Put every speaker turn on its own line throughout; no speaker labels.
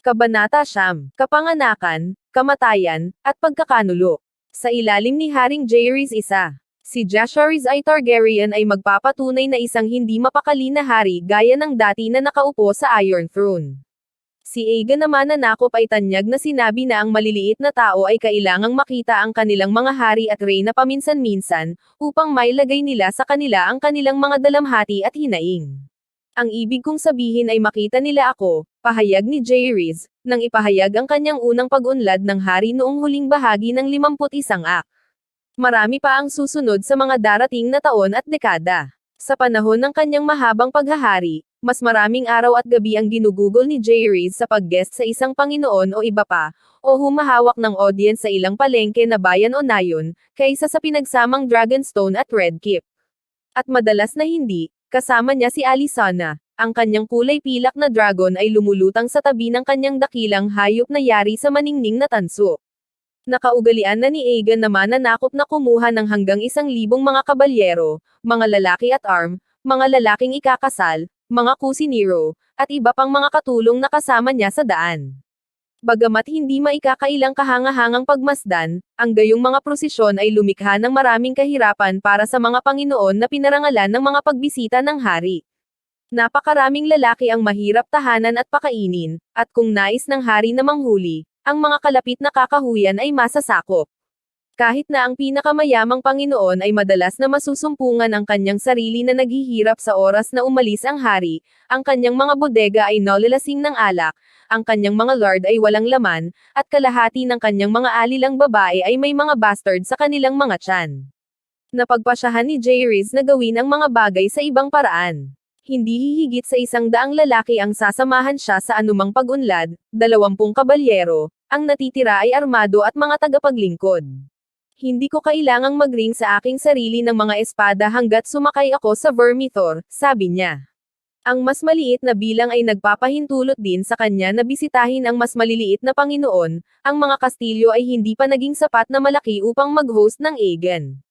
Kabanata Siyam, Kapanganakan, Kamatayan, at Pagkakanulo. Sa ilalim ni Haring Jaehaerys isa, si Jaehaerys I Targaryen ay magpapatunay na isang hindi mapakali na hari gaya ng dati na nakaupo sa Iron Throne. Si Aegon naman na nakop ay tanyag na sinabi na ang maliliit na tao ay kailangang makita ang kanilang mga hari at reyna paminsan-minsan, upang mailagay nila sa kanila ang kanilang mga dalamhati at hinaing. Ang ibig kong sabihin ay makita nila ako, pahayag ni Jaehaerys, nang ipahayag ang kanyang unang pag-unlad ng hari noong huling bahagi ng 51 ak. Marami pa ang susunod sa mga darating na taon at dekada. Sa panahon ng kanyang mahabang paghahari, mas maraming araw at gabi ang ginugugol ni Jaehaerys sa pag-guest sa isang Panginoon o iba pa, o humahawak ng audience sa ilang palengke na bayan o nayon, kaysa sa pinagsamang Dragonstone at Red Keep. At madalas na hindi, kasama niya si Alysanna, ang kanyang kulay pilak na dragon ay lumulutang sa tabi ng kanyang dakilang hayop na yari sa maningning na tanso. Nakaugalian na ni Aegon na mananakop na kumuha ng hanggang isang libong mga kabalyero, mga lalaki at arm, mga lalaking ikakasal, mga kusiniro, at iba pang mga katulong na kasama niya sa daan. Bagamat hindi maikakailang kahangahangang pagmasdan, ang gayong mga prosesyon ay lumikha ng maraming kahirapan para sa mga Panginoon na pinarangalan ng mga pagbisita ng hari. Napakaraming lalaki ang mahirap tahanan at pakainin, at kung nais ng hari na manghuli, ang mga kalapit na kakahuyan ay masasakop. Kahit na ang pinakamayamang Panginoon ay madalas na masusumpungan ang kanyang sarili na naghihirap sa oras na umalis ang hari, ang kanyang mga bodega ay nolilasing ng alak, ang kanyang mga lord ay walang laman, at kalahati ng kanyang mga alilang babae ay may mga bastard sa kanilang mga tiyan. Napagpasyahan ni Jaehaerys na gawin ang mga bagay sa ibang paraan. Hindi hihigit sa isang daang lalaki ang sasamahan siya sa anumang pag-unlad, dalawampung kabalyero, ang natitira ay armado at mga tagapaglingkod. Hindi ko kailangang magring sa aking sarili ng mga espada hanggat sumakay ako sa Vermithor, sabi niya. Ang mas maliit na bilang ay nagpapahintulot din sa kanya na bisitahin ang mas maliliit na Panginoon, ang mga kastilyo ay hindi pa naging sapat na malaki upang mag-host ng Aegon.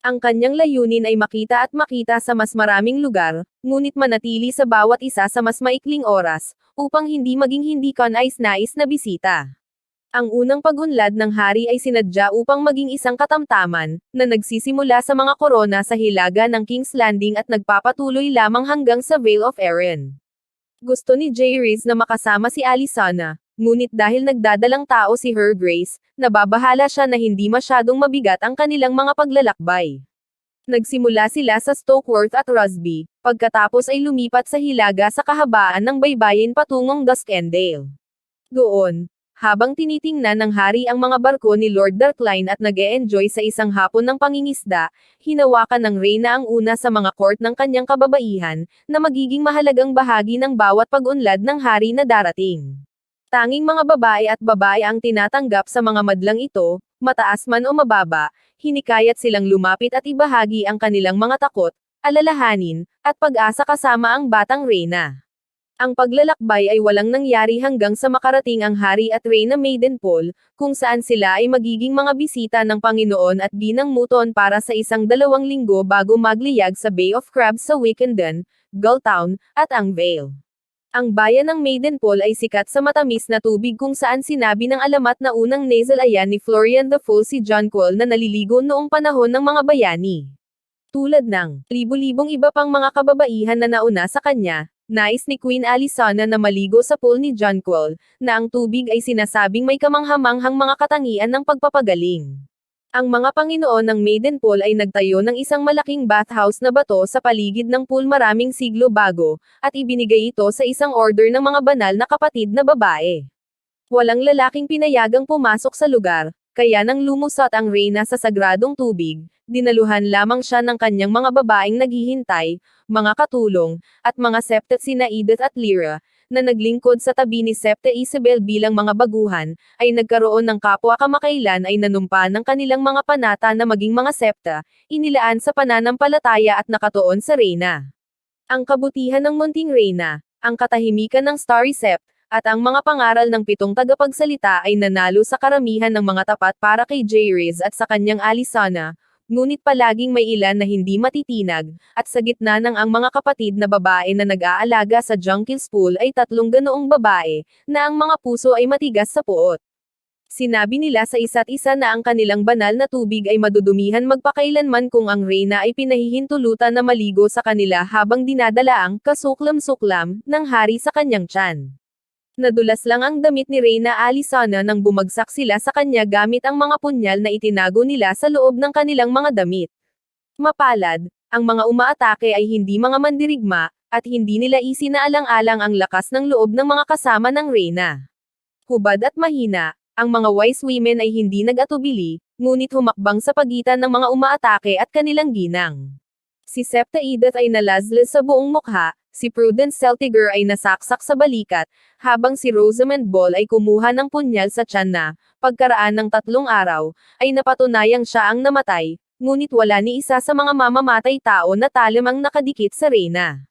Ang kanyang layunin ay makita at makita sa mas maraming lugar, ngunit manatili sa bawat isa sa mas maikling oras, upang hindi maging hindi kanais-nais na bisita. Ang unang pagunlad ng hari ay sinadya upang maging isang katamtaman, na nagsisimula sa mga korona sa hilaga ng King's Landing at nagpapatuloy lamang hanggang sa Vale of Arryn. Gusto ni Jaehaerys na makasama si Alysanna, ngunit dahil nagdadalang tao si Her Grace, nababahala siya na hindi masyadong mabigat ang kanilang mga paglalakbay. Nagsimula sila sa Stokeworth at Rusby, pagkatapos ay lumipat sa hilaga sa kahabaan ng baybayin patungong Duskendale. Doon, habang tinitingnan ng hari ang mga barko ni Lord Darkline at nag enjoy sa isang hapon ng pangingisda, hinawakan ng Reyna ang una sa mga court ng kanyang kababaihan, na magiging mahalagang bahagi ng bawat pag-unlad ng hari na darating. Tanging mga babae at babae ang tinatanggap sa mga madlang ito, mataas man o mababa, hinikayat silang lumapit at ibahagi ang kanilang mga takot, alalahanin, at pag-asa kasama ang batang Reyna. Ang paglalakbay ay walang nangyari hanggang sa makarating ang Hari at Reyna Maidenpool, kung saan sila ay magiging mga bisita ng Panginoon at binang muton para sa isang dalawang linggo bago magliyag sa Bay of Crabs sa Wickenden, Gulltown, at ang Vale. Ang bayan ng Maidenpool ay sikat sa matamis na tubig kung saan sinabi ng alamat na unang nasal ayan ni Florian the Fool si John Quill na naliligo noong panahon ng mga bayani. Tulad ng libu-libong iba pang mga kababaihan na nauna sa kanya, nais ni Queen Alysanna na maligo sa pool ni John Quill, na ang tubig ay sinasabing may kamanghamanghang mga katangian ng pagpapagaling. Ang mga Panginoon ng Maidenpool ay nagtayo ng isang malaking bathhouse na bato sa paligid ng pool maraming siglo bago, at ibinigay ito sa isang order ng mga banal na kapatid na babae. Walang lalaking pinayagang pumasok sa lugar, kaya nang lumusot ang reyna sa sagradong tubig, dinaluhan lamang siya ng kanyang mga babaeng naghihintay, mga katulong, at mga septet sina Edith at Lyra, na naglingkod sa tabi ni Septa Isabel bilang mga baguhan, ay nagkaroon ng kapwa kamakailan ay nanumpa ng kanilang mga panata na maging mga septa, inilaan sa pananampalataya at nakatuon sa reyna. Ang kabutihan ng munting reyna, ang katahimikan ng Starry Sept, at ang mga pangaral ng pitong tagapagsalita ay nanalo sa karamihan ng mga tapat para kay Jaehaerys at sa kanyang Alysanna, ngunit palaging may ilan na hindi matitinag, at sa gitna ng ang mga kapatid na babae na nag-aalaga sa Jungle School ay tatlong ganoong babae, na ang mga puso ay matigas sa puot. Sinabi nila sa isa't isa na ang kanilang banal na tubig ay madudumihan magpakailanman kung ang reyna ay pinahihintulutan na maligo sa kanila habang dinadala ang kasuklam-suklam ng hari sa kanyang tiyan. Nadulas lang ang damit ni Reyna Alisana nang bumagsak sila sa kanya gamit ang mga punyal na itinago nila sa loob ng kanilang mga damit. Mapalad, ang mga umaatake ay hindi mga mandirigma, at hindi nila isinaalang-alang ang lakas ng loob ng mga kasama ng Reyna. Hubad at mahina, ang mga wise women ay hindi nag-atubili, ngunit humakbang sa pagitan ng mga umaatake at kanilang ginang. Si Septa Edith ay nalazlas sa buong mukha, si Prudence Celtiger ay nasaksak sa balikat, habang si Rosamond Ball ay kumuha ng punyal sa tiyan na, pagkaraan ng tatlong araw, ay napatunayang siya ang namatay, ngunit wala ni isa sa mga mamamatay tao na talim ang nakadikit sa reyna.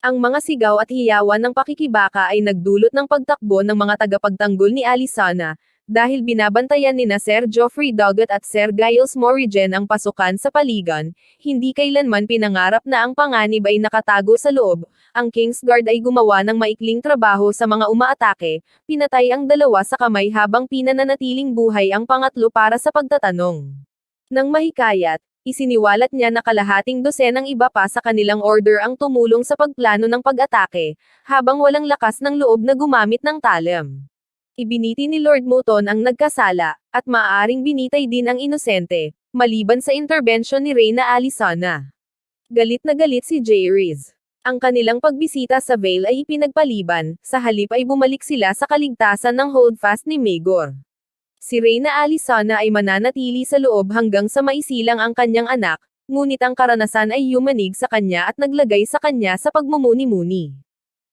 Ang mga sigaw at hiyawan ng pakikibaka ay nagdulot ng pagtakbo ng mga tagapagtanggol ni Alisana, dahil binabantayan ni na Sir Geoffrey Doggett at Sir Giles Morrigan ang pasukan sa paligan, hindi kailanman pinangarap na ang panganib ay nakatago sa loob, ang Kingsguard ay gumawa ng maikling trabaho sa mga umaatake, pinatay ang dalawa sa kamay habang pinananatiling buhay ang pangatlo para sa pagtatanong. Nang mahikayat, isiniwalat niya na kalahating dosenang iba pa sa kanilang order ang tumulong sa pagplano ng pag-atake, habang walang lakas ng loob na gumamit ng talim. Ibiniti ni Lord Moton ang nagkasala, at maaaring binitay din ang inosente, maliban sa intervention ni Reyna Alisana. Galit na galit si Jay Riz. Ang kanilang pagbisita sa Vale ay ipinagpaliban, sa halip ay bumalik sila sa kaligtasan ng holdfast ni Megor. Si Reyna Alisana ay mananatili sa loob hanggang sa maisilang ang kanyang anak, ngunit ang karanasan ay yumanig sa kanya at naglagay sa kanya sa pagmumuni-muni.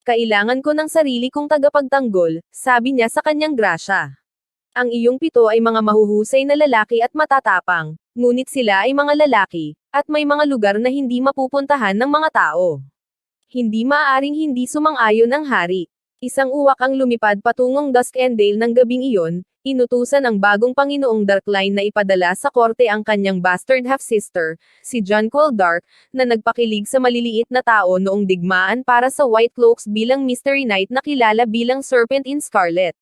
Kailangan ko ng sarili kong tagapagtanggol, sabi niya sa kanyang grasya. Ang iyong pito ay mga mahuhusay na lalaki at matatapang, ngunit sila ay mga lalaki, at may mga lugar na hindi mapupuntahan ng mga tao. Hindi maaaring hindi sumang-ayon ang hari. Isang uwak ang lumipad patungong Duskendale ng gabing iyon, inutusan ang bagong Panginoong Darkline na ipadala sa korte ang kanyang bastard half-sister, si John Dark, na nagpakilig sa maliliit na tao noong digmaan para sa White Cloaks bilang Mystery Knight na kilala bilang Serpent in Scarlet.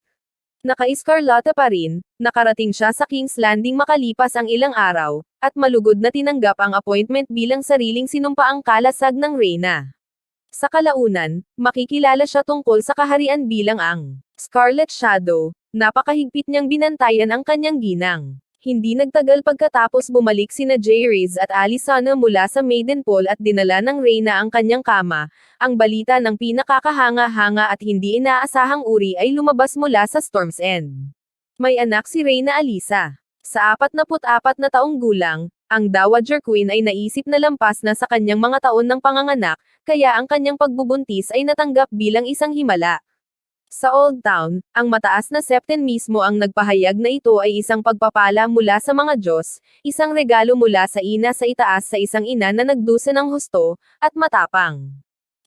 Naka-escarlata pa rin, nakarating siya sa King's Landing makalipas ang ilang araw, at malugod na tinanggap ang appointment bilang sariling sinumpaang kalasag ng Reyna. Sa kalaunan, makikilala siya tungkol sa kaharian bilang ang Scarlet Shadow, napakahigpit niyang binantayan ang kanyang ginang. Hindi nagtagal pagkatapos bumalik sina Jayriz at Alisana mula sa Maidenpool at dinala ng Reyna ang kanyang kama, ang balita ng pinakakahanga-hanga at hindi inaasahang uri ay lumabas mula sa Storm's End. May anak si Reyna Alisa. Sa 44 na taong gulang, ang Dowager Queen ay naisip na lampas na sa kanyang mga taon ng panganganak, kaya ang kanyang pagbubuntis ay natanggap bilang isang himala. Sa Old Town, ang mataas na septen mismo ang nagpahayag na ito ay isang pagpapala mula sa mga Diyos, isang regalo mula sa ina sa itaas sa isang ina na nagdusa ng husto, at matapang.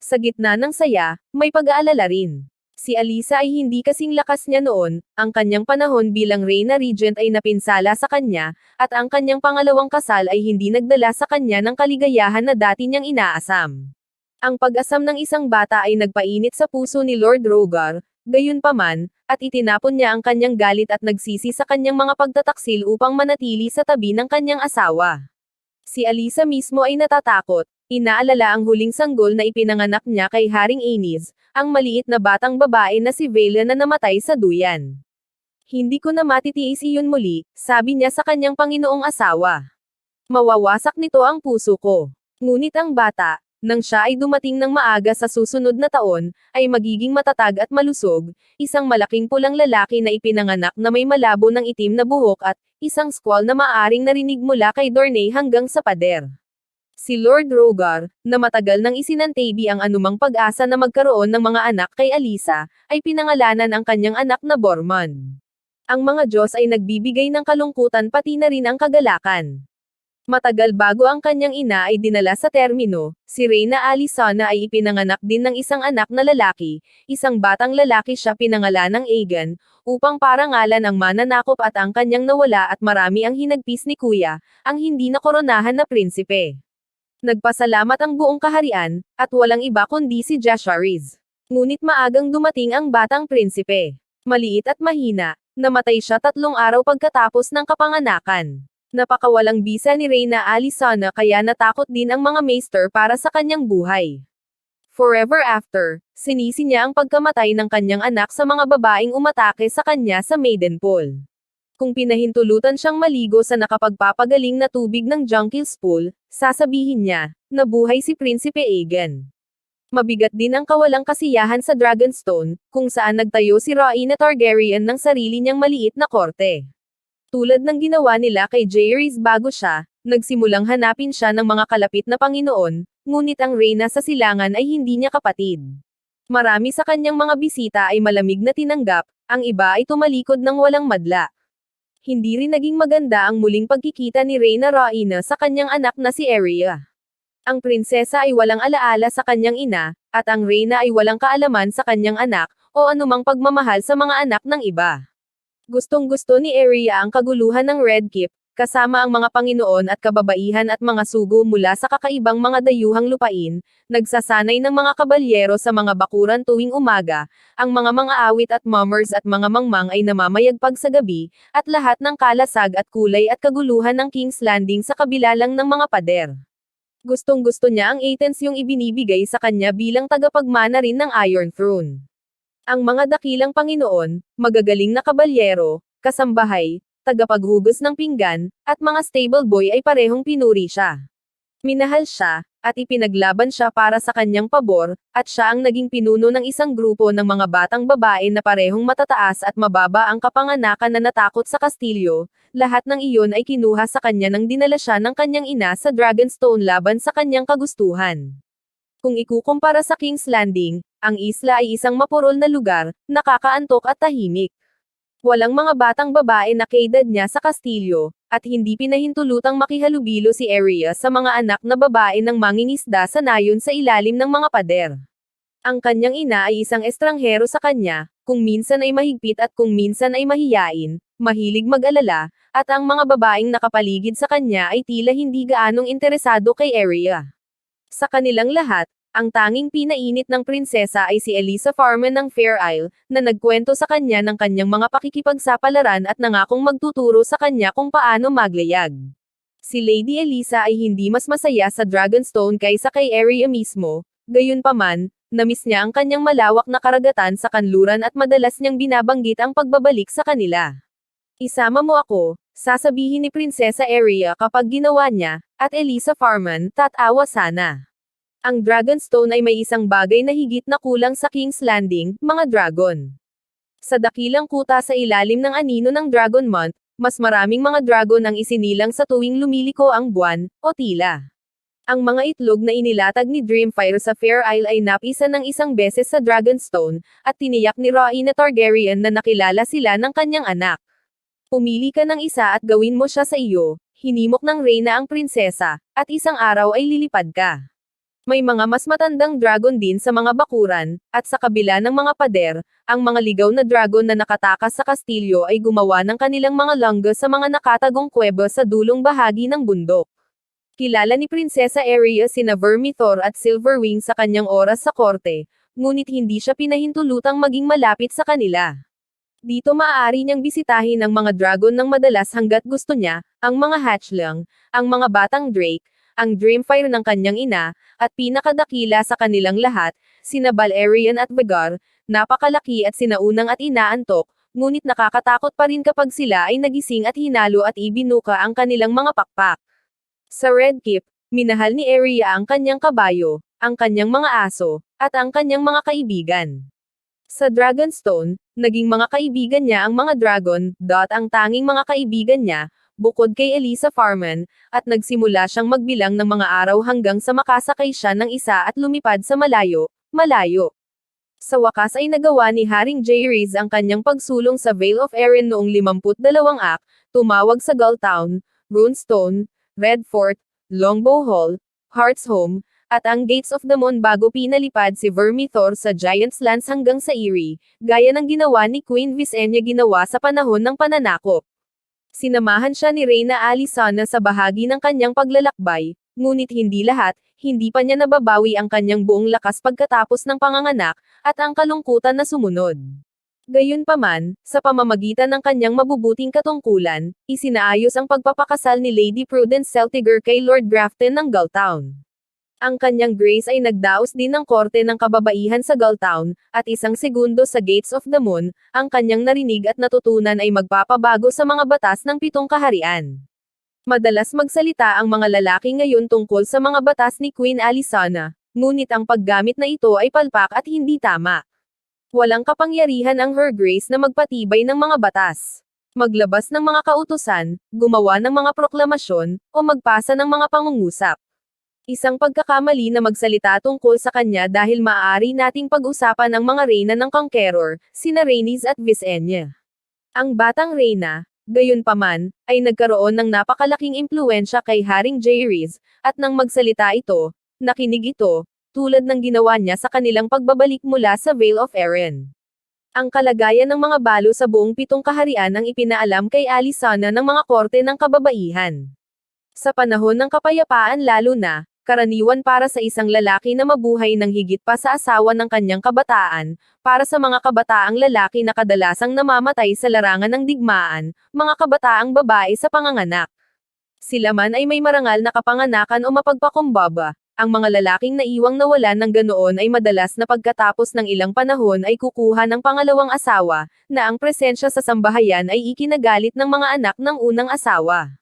Sa gitna ng saya, may pag-aalala rin. Si Alisa ay hindi kasing lakas niya noon, ang kanyang panahon bilang Reyna Regent ay napinsala sa kanya, at ang kanyang pangalawang kasal ay hindi nagdala sa kanya ng kaligayahan na dati niyang inaasam. Ang pag-asam ng isang bata ay nagpainit sa puso ni Lord Rogar, Gayunpaman, at itinapon niya ang kanyang galit at nagsisi sa kanyang mga pagtataksil upang manatili sa tabi ng kanyang asawa. Si Alisa mismo ay natatakot, inaalala ang huling sanggol na ipinanganak niya kay Haring Anis, ang maliit na batang babae na si Vela na namatay sa duyan. Hindi ko na matitiis iyon muli, sabi niya sa kanyang Panginoong asawa. Mawawasak nito ang puso ko. Ngunit ang bata, nang siya ay dumating ng maaga sa susunod na taon, ay magiging matatag at malusog, isang malaking pulang lalaki na ipinanganak na may malabo ng itim na buhok at, isang squall na maaring narinig mula kay Dornay hanggang sa pader. Si Lord Rogar, na matagal nang isinantabi ang anumang pag-asa na magkaroon ng mga anak kay Alisa, ay pinangalanan ang kanyang anak na Bormon. Ang mga Diyos ay nagbibigay ng kalungkutan pati na rin ang kagalakan. Matagal bago ang kanyang ina ay dinala sa termino, si Reyna Alisana ay ipinanganak din ng isang anak na lalaki, isang batang lalaki siya pinangalan ng Agan, upang parangalan ang mananakop at ang kanyang nawala at marami ang hinagpis ni kuya, ang hindi nakoronahan na prinsipe. Nagpasalamat ang buong kaharian, at walang iba kundi si Jashariz. Ngunit maagang dumating ang batang prinsipe. Maliit at mahina, namatay siya tatlong araw pagkatapos ng kapanganakan. Napakawalang bisa ni Reyna Alisana kaya natakot din ang mga maester para sa kanyang buhay. Forever after, sinisi niya ang pagkamatay ng kanyang anak sa mga babaeng umatake sa kanya sa Maidenpool. Kung pinahintulutan siyang maligo sa nakapagpapagaling na tubig ng Junkil's Pool, sasabihin niya, nabuhay si Prinsipe Aegon. Mabigat din ang kawalang kasiyahan sa Dragonstone, kung saan nagtayo si Rhaena Targaryen ng sarili niyang maliit na korte. Tulad ng ginawa nila kay Jaehaerys bago siya, nagsimulang hanapin siya ng mga kalapit na Panginoon, ngunit ang reyna sa silangan ay hindi niya kapatid. Marami sa kanyang mga bisita ay malamig na tinanggap, ang iba ay tumalikod ng walang madla. Hindi rin naging maganda ang muling pagkikita ni Reyna Rhaena sa kanyang anak na si Arya. Ang prinsesa ay walang alaala sa kanyang ina, at ang reyna ay walang kaalaman sa kanyang anak, o anumang pagmamahal sa mga anak ng iba. Gustong-gusto ni Arya ang kaguluhan ng Red Keep, kasama ang mga Panginoon at kababaihan at mga sugo mula sa kakaibang mga dayuhang lupain, nagsasanay ng mga kabalyero sa mga bakuran tuwing umaga, ang mga mga awit at mummers at mga mangmang ay namamayagpag sa gabi, at lahat ng kalasag at kulay at kaguluhan ng King's Landing sa kabila lang ng mga pader. Gustong-gusto niya ang Athens yung ibinibigay sa kanya bilang tagapagmana rin ng Iron Throne. Ang mga dakilang Panginoon, magagaling na kabalyero, kasambahay, tagapaghugas ng pinggan, at mga stable boy ay parehong pinuri siya. Minahal siya, at ipinaglaban siya para sa kanyang pabor, at siya ang naging pinuno ng isang grupo ng mga batang babae na parehong matataas at mababa ang kapanganakan na natakot sa Kastilyo, lahat ng iyon ay kinuha sa kanya nang dinala siya ng kanyang ina sa Dragonstone laban sa kanyang kagustuhan. Kung ikukumpara sa King's Landing, ang isla ay isang mapurol na lugar, nakakaantok at tahimik. Walang mga batang babae na kaedad niya sa kastilyo, at hindi pinahintulutang makihalubilo si Arya sa mga anak na babae ng mangingisda sa nayon sa ilalim ng mga pader. Ang kanyang ina ay isang estranghero sa kanya, kung minsan ay mahigpit at kung minsan ay mahiyain, mahilig mag-alala, at ang mga babaeng nakapaligid sa kanya ay tila hindi gaanong interesado kay Arya. Sa kanilang lahat, ang tanging pinainit ng prinsesa ay si Elisa Farman ng Fair Isle, na nagkwento sa kanya ng kanyang mga pakikipagsapalaran at nangakong magtuturo sa kanya kung paano maglayag. Si Lady Elisa ay hindi mas masaya sa Dragonstone kaysa kay Arya mismo, gayunpaman, namiss niya ang kanyang malawak na karagatan sa kanluran at madalas niyang binabanggit ang pagbabalik sa kanila. Isama mo ako, sasabihin ni Prinsesa Arya kapag ginawa niya, at Elisa Farman, tatawa sana. Ang Dragonstone ay may isang bagay na higit na kulang sa King's Landing, mga dragon. Sa dakilang kuta sa ilalim ng anino ng Dragon Month, mas maraming mga dragon ang isinilang sa tuwing lumiliko ang buwan, o tila. Ang mga itlog na inilatag ni Dreamfire sa Fair Isle ay napisa ng isang beses sa Dragonstone, at tiniyak ni Rhaena Targaryen na nakilala sila ng kanyang anak. Pumili ka ng isa at gawin mo siya sa iyo, hinimok ng reyna ang prinsesa, at isang araw ay lilipad ka. May mga mas matandang dragon din sa mga bakuran, at sa kabila ng mga pader, ang mga ligaw na dragon na nakatakas sa kastilyo ay gumawa ng kanilang mga langga sa mga nakatagong kuweba sa dulong bahagi ng bundok. Kilala ni Prinsesa Arya sina Vermithor at Silverwing sa kanyang oras sa korte, ngunit hindi siya pinahintulutang maging malapit sa kanila. Dito maaari niyang bisitahin ang mga dragon ng madalas hanggat gusto niya, ang mga hatchling, ang mga batang drake, ang Dreamfire ng kanyang ina, at pinakadakila sa kanilang lahat, sina Balerion at Vigar, napakalaki at sinaunang at inaantok, ngunit nakakatakot pa rin kapag sila ay nagising at hinalo at ibinuka ang kanilang mga pakpak. Sa Red Keep, minahal ni Arya ang kanyang kabayo, ang kanyang mga aso, at ang kanyang mga kaibigan. Sa Dragonstone, naging mga kaibigan niya ang mga dragon, dot ang tanging mga kaibigan niya, bukod kay Elisa Farman, at nagsimula siyang magbilang ng mga araw hanggang sa makasakay siya ng isa at lumipad sa malayo, malayo. Sa wakas ay nagawa ni Haring Jaehaerys ang kanyang pagsulong sa Vale of Erin noong 52 ak, tumawag sa Gull Town, Runestone, Red Fort, Longbow Hall, Heart's Home, at ang Gates of the Moon bago pinalipad si Vermithor sa Giant's Lands hanggang sa Erie, gaya ng ginawa ni Queen Visenya ginawa sa panahon ng pananakop. Sinamahan siya ni Reyna Alisana sa bahagi ng kanyang paglalakbay, ngunit hindi lahat, hindi pa niya nababawi ang kanyang buong lakas pagkatapos ng panganganak, at ang kalungkutan na sumunod. Gayunpaman, sa pamamagitan ng kanyang mabubuting katungkulan, isinaayos ang pagpapakasal ni Lady Prudence Celtiger kay Lord Grafton ng Gulltown. Ang kanyang grace ay nagdaos din ng korte ng kababaihan sa Gulltown, at isang segundo sa Gates of the Moon, ang kanyang narinig at natutunan ay magpapabago sa mga batas ng pitong kaharian. Madalas magsalita ang mga lalaki ngayon tungkol sa mga batas ni Queen Alisana, ngunit ang paggamit na ito ay palpak at hindi tama. Walang kapangyarihan ang Her Grace na magpatibay ng mga batas. Maglabas ng mga kautusan, gumawa ng mga proklamasyon, o magpasa ng mga pangungusap. Isang pagkakamali na magsalita tungkol sa kanya dahil maaari nating pag-usapan ang mga reyna ng Conqueror, sina Rhaenys at Visenya. Ang batang reyna, gayunpaman, ay nagkaroon ng napakalaking impluensya kay Haring Jaehaerys, at nang magsalita ito, nakinig ito, tulad ng ginawa niya sa kanilang pagbabalik mula sa Vale of Arryn. Ang kalagayan ng mga balo sa buong pitong kaharian ang ipinaalam kay Alisana ng mga korte ng kababaihan. Sa panahon ng kapayapaan lalo na, karaniwan para sa isang lalaki na mabuhay ng higit pa sa asawa ng kanyang kabataan, para sa mga kabataang lalaki na kadalasang namamatay sa larangan ng digmaan, mga kabataang babae sa panganganak. Sila man ay may marangal na kapanganakan o mapagpakumbaba, ang mga lalaking naiwang nawalan ng ganoon ay madalas na pagkatapos ng ilang panahon ay kukuha ng pangalawang asawa, na ang presensya sa sambahayan ay ikinagalit ng mga anak ng unang asawa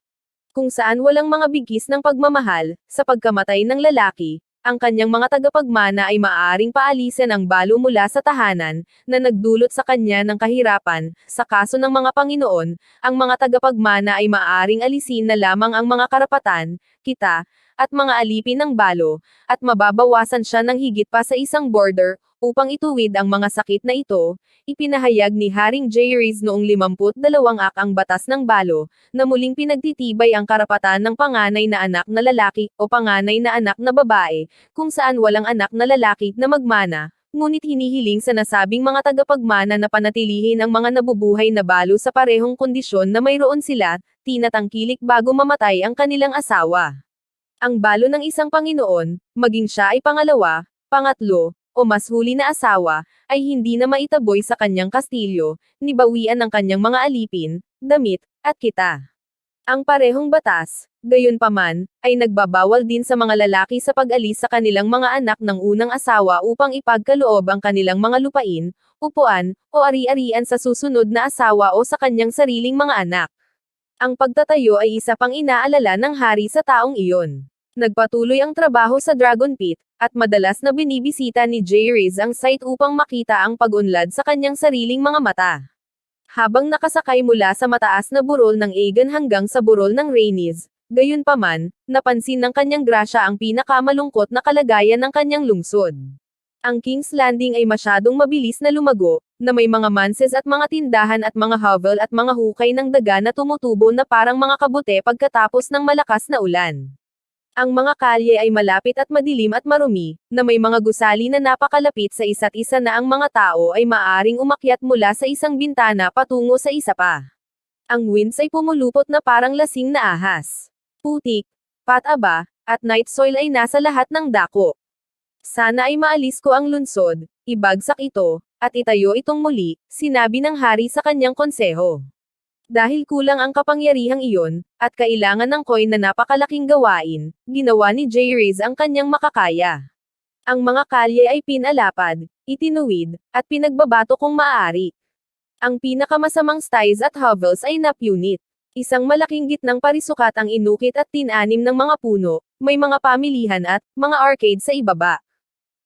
kung saan walang mga bigkis ng pagmamahal, sa pagkamatay ng lalaki, ang kanyang mga tagapagmana ay maaaring paalisan ang balo mula sa tahanan, na nagdulot sa kanya ng kahirapan, sa kaso ng mga Panginoon, ang mga tagapagmana ay maaaring alisin na lamang ang mga karapatan, kita, at mga alipin ng balo, at mababawasan siya ng higit pa sa isang border, upang ituwid ang mga sakit na ito, ipinahayag ni Haring Jaehaerys noong 52 ak ang batas ng balo, na muling pinagtitibay ang karapatan ng panganay na anak na lalaki, o panganay na anak na babae, kung saan walang anak na lalaki na magmana, ngunit hinihiling sa nasabing mga tagapagmana na panatilihin ang mga nabubuhay na balo sa parehong kondisyon na mayroon sila, tinatangkilik bago mamatay ang kanilang asawa. Ang balo ng isang Panginoon, maging siya ay pangalawa, pangatlo, o mas huli na asawa, ay hindi na maitaboy sa kanyang kastilyo, nibawian ng kanyang mga alipin, damit, at kita. Ang parehong batas, gayunpaman, ay nagbabawal din sa mga lalaki sa pag-alis sa kanilang mga anak ng unang asawa upang ipagkaloob ang kanilang mga lupain, upuan, o ari-arian sa susunod na asawa o sa kanyang sariling mga anak. Ang pagtatayo ay isa pang inaalala ng hari sa taong iyon. Nagpatuloy ang trabaho sa Dragon Pit, at madalas na binibisita ni Jaehaerys ang site upang makita ang pag-unlad sa kanyang sariling mga mata. Habang nakasakay mula sa mataas na burol ng Aegon hanggang sa burol ng Rhaenys, gayunpaman, napansin ng kanyang grasya ang pinakamalungkot na kalagayan ng kanyang lungsod. Ang King's Landing ay masyadong mabilis na lumago, na may mga manses at mga tindahan at mga hovel at mga hukay ng daga na tumutubo na parang mga kabute pagkatapos ng malakas na ulan. Ang mga kalye ay malapit at madilim at marumi, na may mga gusali na napakalapit sa isa't isa na ang mga tao ay maaring umakyat mula sa isang bintana patungo sa isa pa. Ang winds ay pumulupot na parang lasing na ahas. Putik, pataba, at night soil ay nasa lahat ng dako. Sana ay maalis ko ang lunsod, ibagsak ito, at itayo itong muli, sinabi ng hari sa kanyang konseho. Dahil kulang ang kapangyarihang iyon, at kailangan ng coin na napakalaking gawain, ginawa ni Jaehaerys ang kanyang makakaya. Ang mga kalye ay pinalapad, itinuwid, at pinagbabato kung maaari. Ang pinakamasamang styes at hovels ay napunit. Isang malaking gitnang parisukat ang inukit at tinanim ng mga puno, may mga pamilihan at mga arcade sa ibaba.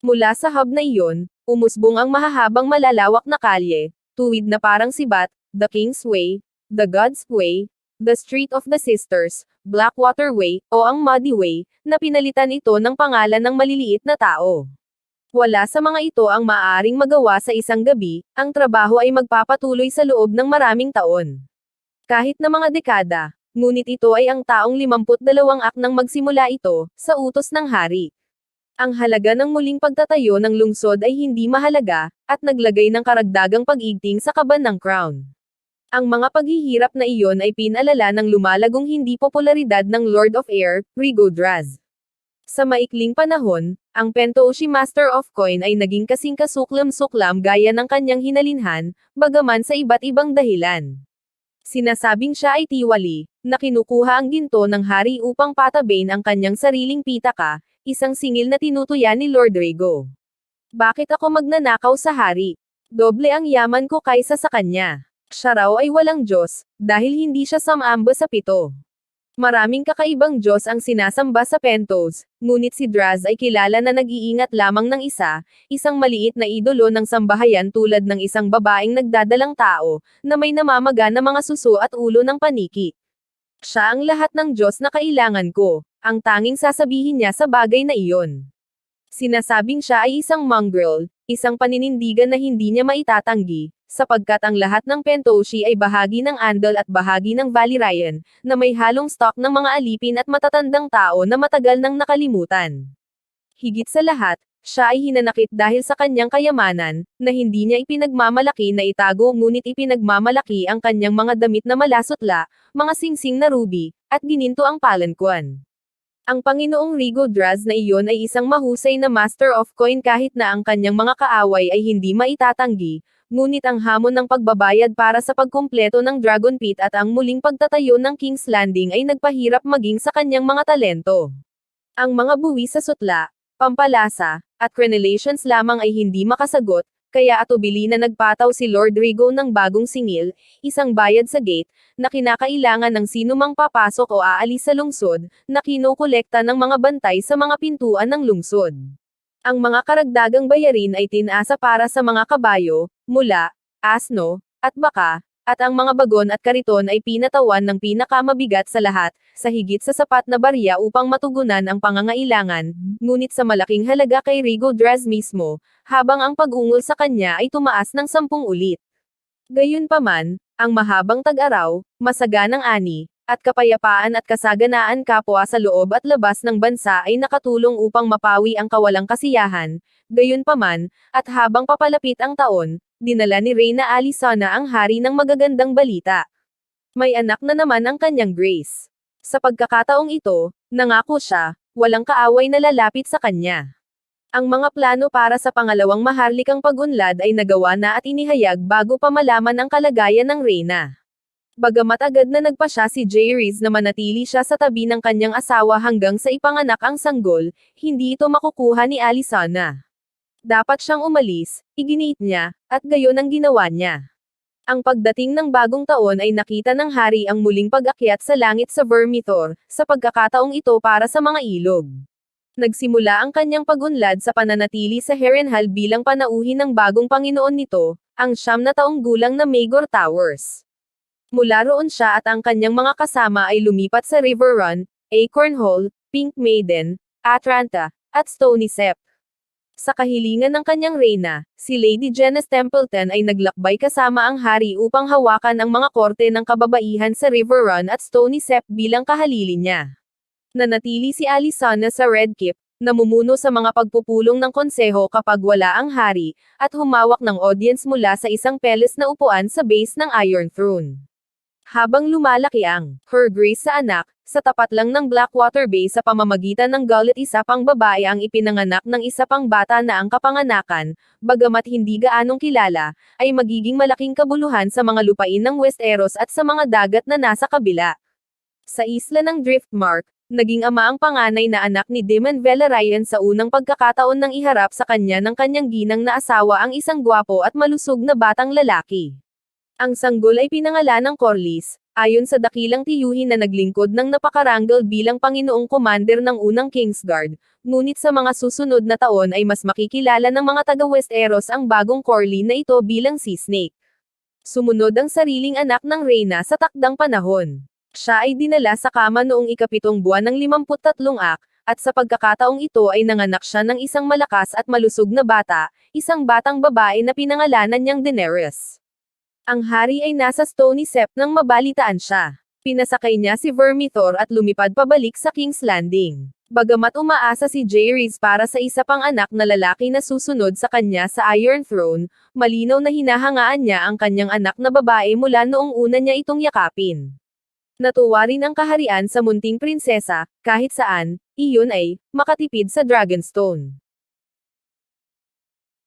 Mula sa hub na iyon, umusbong ang mahahabang malalawak na kalye, tuwid na parang sibat, the King's Way, The God's Way, The Street of the Sisters, Blackwater Way, o ang Muddy Way, na pinalitan ito ng pangalan ng maliliit na tao. Wala sa mga ito ang maaaring magawa sa isang gabi, ang trabaho ay magpapatuloy sa loob ng maraming taon. Kahit na mga dekada, ngunit ito ay ang taong 52 ak nang magsimula ito, sa utos ng hari. Ang halaga ng muling pagtatayo ng lungsod ay hindi mahalaga, at naglagay ng karagdagang pag-igting sa kaban ng crown. Ang mga paghihirap na iyon ay pinalala ng lumalagong hindi popularidad ng Lord of Air, Rigo Draz. Sa maikling panahon, ang Pentooshi Master of Coin ay naging kasing kasuklam-suklam gaya ng kanyang hinalinhan, bagaman sa iba't ibang dahilan. Sinasabing siya ay tiwali, na kinukuha ang ginto ng hari upang patabain ang kanyang sariling pitaka, isang singil na tinutuya ni Lord Rigo. Bakit ako magnanakaw sa hari? Doble ang yaman ko kaysa sa kanya. Siya raw ay walang Diyos, dahil hindi siya samamba sa pito. Maraming kakaibang Diyos ang sinasamba sa Pentos, ngunit si Draz ay kilala na nag-iingat lamang ng isa, isang maliit na idolo ng sambahayan tulad ng isang babaeng nagdadalang tao, na may namamaga na mga suso at ulo ng paniki. Siya ang lahat ng Diyos na kailangan ko, ang tanging sasabihin niya sa bagay na iyon. Sinasabing siya ay isang mongrel, isang paninindigan na hindi niya maitatanggi, sapagkat ang lahat ng Pentoshi ay bahagi ng Andal at bahagi ng Valerian, na may halong stock ng mga alipin at matatandang tao na matagal nang nakalimutan. Higit sa lahat, siya ay hinanakit dahil sa kanyang kayamanan, na hindi niya ipinagmamalaki na itago ngunit ipinagmamalaki ang kanyang mga damit na malasutla, mga singsing na ruby, at gininto ang palankuan. Ang Panginoong Rigo Draz na iyon ay isang mahusay na Master of Coin kahit na ang kanyang mga kaaway ay hindi maitatanggi, ngunit ang hamon ng pagbabayad para sa pagkumpleto ng Dragon Pit at ang muling pagtatayo ng King's Landing ay nagpahirap maging sa kanyang mga talento. Ang mga buwi sa sutla, pampalasa, at crenellations lamang ay hindi makasagot, kaya atubili na nagpataw si Lord Rigo ng bagong singil, isang bayad sa gate, na kinakailangan ng sinumang papasok o aalis sa lungsod, na kinokolekta ng mga bantay sa mga pintuan ng lungsod. Ang mga karagdagang bayarin ay tinasa para sa mga kabayo, mula, asno, at baka, at ang mga bagon at kariton ay pinatawan ng pinakamabigat sa lahat, sa higit sa sapat na barya upang matugunan ang pangangailangan, ngunit sa malaking halaga kay Rigo Draz mismo, habang ang pag-ungol sa kanya ay tumaas ng sampung ulit. Gayunpaman, ang mahabang tag-araw, masaganang ani, at kapayapaan at kasaganaan kapwa sa loob at labas ng bansa ay nakatulong upang mapawi ang kawalang kasiyahan, gayunpaman, at habang papalapit ang taon, dinala ni Reyna Alisana ang hari ng magagandang balita. May anak na naman ang kanyang Grace. Sa pagkakataong ito, nangako siya, walang kaaway na lalapit sa kanya. Ang mga plano para sa pangalawang maharlikang pagunlad ay nagawa na at inihayag bago pa malaman ang kalagayan ng Reyna. Bagamat agad na nagpa siya si Jayriz na manatili siya sa tabi ng kanyang asawa hanggang sa ipanganak ang sanggol, hindi ito makukuha ni Alisana. Dapat siyang umalis, iginiit niya, at gayon ang ginawa niya. Ang pagdating ng bagong taon ay nakita ng hari ang muling pag-akyat sa langit sa Vermithor, sa pagkakataong ito para sa mga ilog. Nagsimula ang kanyang pagunlad sa pananatili sa Harrenhal bilang panauhin ng bagong Panginoon nito, ang siyam na taong gulang na Magor Towers. Mula roon siya at ang kanyang mga kasama ay lumipat sa River Run, Acorn Hall, Pink Maiden, Atlanta, at Stony Sep. Sa kahilingan ng kanyang reyna, si Lady Janice Templeton ay naglakbay kasama ang hari upang hawakan ang mga korte ng kababaihan sa River Run at Stony Sep bilang kahalili niya. Nanatili si Alisana sa Red Keep, namumuno sa mga pagpupulong ng konseho kapag wala ang hari, at humawak ng audience mula sa isang peles na upuan sa base ng Iron Throne. Habang lumalaki ang Her Grace sa anak, sa tapat lang ng Blackwater Bay sa pamamagitan ng Gullet isa pang babae ang ipinanganak ng isa pang bata na ang kapanganakan, bagamat hindi gaanong kilala, ay magiging malaking kabuluhan sa mga lupain ng Westeros at sa mga dagat na nasa kabila. Sa isla ng Driftmark, naging ama ang panganay na anak ni Demon Velaryon sa unang pagkakataon nang iharap sa kanya ng kanyang ginang na asawa ang isang gwapo at malusog na batang lalaki. Ang sanggol ay pinangalan ng Corlys, ayon sa dakilang tiyuhin na naglingkod ng napakarangal bilang Panginoong Commander ng unang Kingsguard, ngunit sa mga susunod na taon ay mas makikilala ng mga taga-Westeros ang bagong Corley na ito bilang Sea Snake. Sumunod ang sariling anak ng Reyna sa takdang panahon. Siya ay dinala sa kama noong ikapitong buwan ng 53 ak, at sa pagkakataong ito ay nanganak siya ng isang malakas at malusog na bata, isang batang babae na pinangalanan niyang Daenerys. Ang hari ay nasa Stony Sep nang mabalitaan siya. Pinasakay niya si Vermithor at lumipad pabalik sa King's Landing. Bagamat umaasa si Jaehaerys para sa isa pang anak na lalaki na susunod sa kanya sa Iron Throne, malinaw na hinahangaan niya ang kanyang anak na babae mula noong una niya itong yakapin. Natuwa rin ang kaharian sa munting prinsesa, kahit saan, iyon ay, makatipid sa Dragonstone.